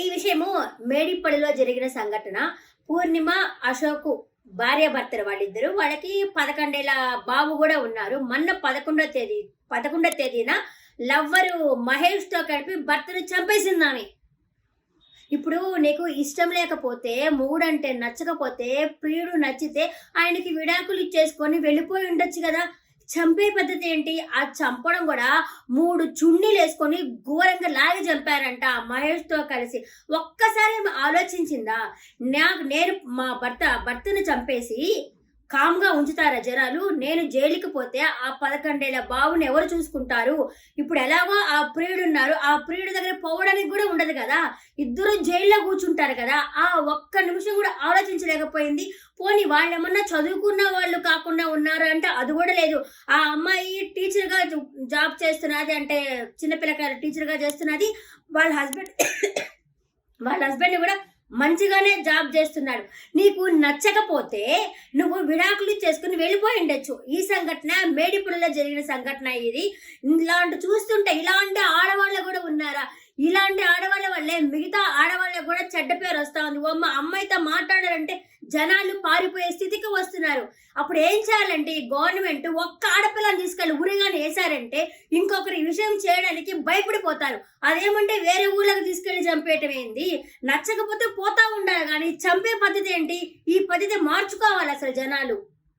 ఈ విషయము మేడిపల్లిలో జరిగిన సంఘటన. పూర్ణిమ అశోక్ భార్య భర్తలు వాళ్ళిద్దరు వాళ్ళకి పదకొండేళ్ళ బాబు కూడా ఉన్నారు. మొన్న పదకొండో తేదీ పదకొండో తేదీన లవ్వరు మహేష్తో కలిపి భర్తను చంపేసింది ఆమె ఇప్పుడు నీకు ఇష్టం లేకపోతే మూడంటే నచ్చకపోతే ప్రియుడు నచ్చితే ఆయనకి విడాకులు ఇచ్చేసుకొని వెళ్ళిపోయి ఉండొచ్చు కదా. చంపే పద్ధతి ఏంటి? ఆ చంపడం కూడా మూడు చున్నీలు వేసుకొని ఘోరంగా లాగి చంపారంట మహేష్తో కలిసి. ఒక్కసారి ఆలోచించిందా? నాకు నేను మా భర్త భర్తను చంపేసి కామ్గా ఉంచుతారా జనాలు? నేను జైలుకి పోతే ఆ పదకొండేళ్ళ బాబుని ఎవరు చూసుకుంటారు? ఇప్పుడు ఎలాగో ఆ ప్రియుడు ఉన్నారు ఆ ప్రియుడు దగ్గర పోవడానికి కూడా ఉండదు కదా? ఇద్దరు జైల్లో కూర్చుంటారు కదా? ఆ ఒక్క నిమిషం కూడా ఆలోచించలేకపోయింది. పోనీ వాళ్ళు ఏమన్నా చదువుకున్న వాళ్ళు కాకుండా ఉన్నారు అంటే అది కూడా లేదు. ఆ అమ్మాయి టీచర్గా జాబ్ చేస్తున్నది అంటే చిన్నపిల్లకాయలు టీచర్గా చేస్తున్నది. వాళ్ళ హస్బెండ్ వాళ్ళ హస్బెండ్ కూడా మంచిగానే జాబ్ చేస్తున్నాడు. నీకు నచ్చకపోతే నువ్వు విడాకులు చేసుకుని వెళ్ళిపోయి ఉండొచ్చు ఈ సంఘటన మేడిపులలో జరిగిన సంఘటన ఇది. ఇలాంటి చూస్తుంటే ఇలాంటి ఆడవాళ్ళు కూడా ఉన్నారా? ఇలాంటి ఆడవాళ్ళ వల్లే మిగతా ఆడవాళ్ళకు కూడా చెడ్డ పేరు వస్తా ఉంది. ఓ అమ్మ అమ్మాయితో మాట్లాడారంటే జనాలు పారిపోయే స్థితికి వస్తున్నారు. అప్పుడు ఏం చేయాలంటే ఈ గవర్నమెంట్ ఒక్క ఆడపిల్లని తీసుకెళ్ళి ఉరిగాని వేశారంటే ఇంకొకరి విషయం చేయడానికి భయపడిపోతారు. అదేమంటే వేరే ఊళ్ళకి తీసుకెళ్ళి చంపేయటం ఏంది? నచ్చకపోతే పోతా ఉండాలి కానీ చంపే పద్ధతి ఏంటి? ఈ పద్ధతి మార్చుకోవాలి అసలు జనాలు.